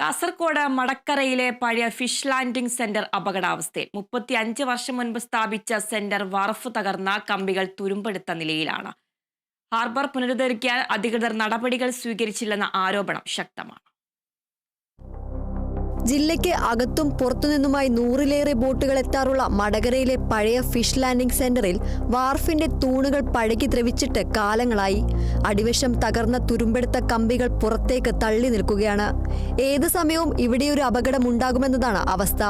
കാസർഗോഡ് മടക്കരയിലെ പഴയ fish landing centre അപകടാവസ്ഥയിൽ മുപ്പത്തി അഞ്ച് വർഷം മുൻപ് സ്ഥാപിച്ച സെന്റർ വറഫ് തകർന്ന കമ്പികൾ തുരുമ്പെടുത്ത നിലയിലാണ്. ഹാർബർ പുനരുദ്ധരിക്കാൻ അധികൃതർ നടപടികൾ സ്വീകരിച്ചില്ലെന്ന ആരോപണം ശക്തമാണ്. ജില്ലയ്ക്ക് അകത്തും പുറത്തുനിന്നുമായി നൂറിലേറെ ബോട്ടുകൾ എത്താറുള്ള മടകരയിലെ പഴയ ഫിഷ് ലാൻഡിംഗ് സെന്ററിൽ വാർഫിന്റെ തൂണുകൾ പഴകി ദ്രവിച്ചിട്ട് കാലങ്ങളായി. അടിവശം തകർന്ന തുരുമ്പെടുത്ത കമ്പികൾ പുറത്തേക്ക് തള്ളി നിൽക്കുകയാണ്. ഏത് സമയവും ഇവിടെ ഒരു അപകടം ഉണ്ടാകുമെന്നതാണ് അവസ്ഥ.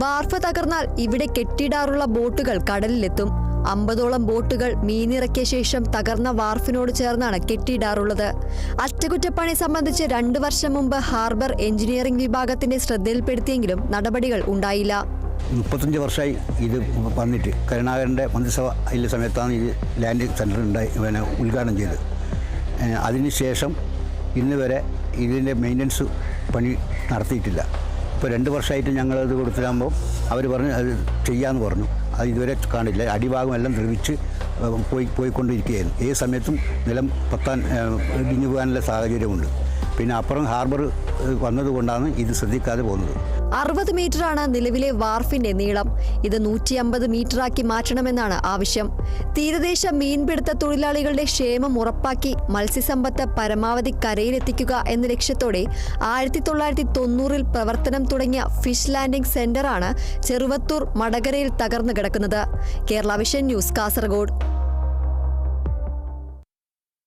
വാർഫ് തകർന്നാൽ ഇവിടെ കെട്ടിടാറുള്ള ബോട്ടുകൾ കടലിലെത്തും. അമ്പതോളം ബോട്ടുകൾ മീനിറക്കിയ ശേഷം തകർന്ന വാർഫിനോട് ചേർന്നാണ് കെട്ടിയിടാറുള്ളത്. അറ്റകുറ്റപ്പണി സംബന്ധിച്ച് രണ്ടു വർഷം മുമ്പ് ഹാർബർ എഞ്ചിനീയറിംഗ് വിഭാഗത്തിന്റെ ശ്രദ്ധയിൽപ്പെടുത്തിയെങ്കിലും നടപടികൾ ഉണ്ടായില്ല. മുപ്പത്തഞ്ച് വർഷമായി ഇത് വന്നിട്ട് കരുണാകരന്റെ മന്ത്രിസഭ അതിന്റെ സമയത്താണ് ഈ ലാൻഡ് സെന്റർ ഉണ്ടായി പിന്നെ ഉദ്ഘാടനം ചെയ്തത്. അതിനുശേഷം ഇന്ന് വരെ ഇതിന്റെ മെയിന്റനൻസ് പണി നടത്തിയിട്ടില്ല. ഇപ്പോൾ രണ്ട് വർഷമായിട്ട് ഞങ്ങളത് കൊടുത്തിട്ടാകുമ്പോൾ അവർ പറഞ്ഞു അത് ചെയ്യാമെന്ന് പറഞ്ഞു. അത് ഇതുവരെ കാണില്ല അടിഭാഗം എല്ലാം ദ്രവിച്ച് പോയി പോയിക്കൊണ്ടിരിക്കുകയായിരുന്നു. ഏത് സമയത്തും നിലം പത്താൻ ഇടിഞ്ഞു പോകാനുള്ള സാഹചര്യമുണ്ട്. പിന്നെ അപ്പുറം ഹാർബർ വന്നതുകൊണ്ടാണ് ഇത് ശ്രദ്ധിക്കാതെ പോകുന്നത്. അറുപത് മീറ്ററാണ് നിലവിലെ വാർഫിന്റെ നീളം. ഇത് നൂറ്റി അമ്പത് മീറ്ററാക്കി മാറ്റണമെന്നാണ് ആവശ്യം. തീരദേശ മീൻപിടുത്ത തൊഴിലാളികളുടെ ക്ഷേമം ഉറപ്പാക്കി മത്സ്യസമ്പത്ത് പരമാവധി കരയിലെത്തിക്കുക എന്ന ലക്ഷ്യത്തോടെ ആയിരത്തി തൊള്ളായിരത്തി തൊണ്ണൂറിൽ പ്രവർത്തനം തുടങ്ങിയ ഫിഷ് ലാൻഡിംഗ് സെന്ററാണ് ചെറുവത്തൂർ മടകരയിൽ തകർന്നു കിടക്കുന്നത്. Kerala vision news Kasaragod.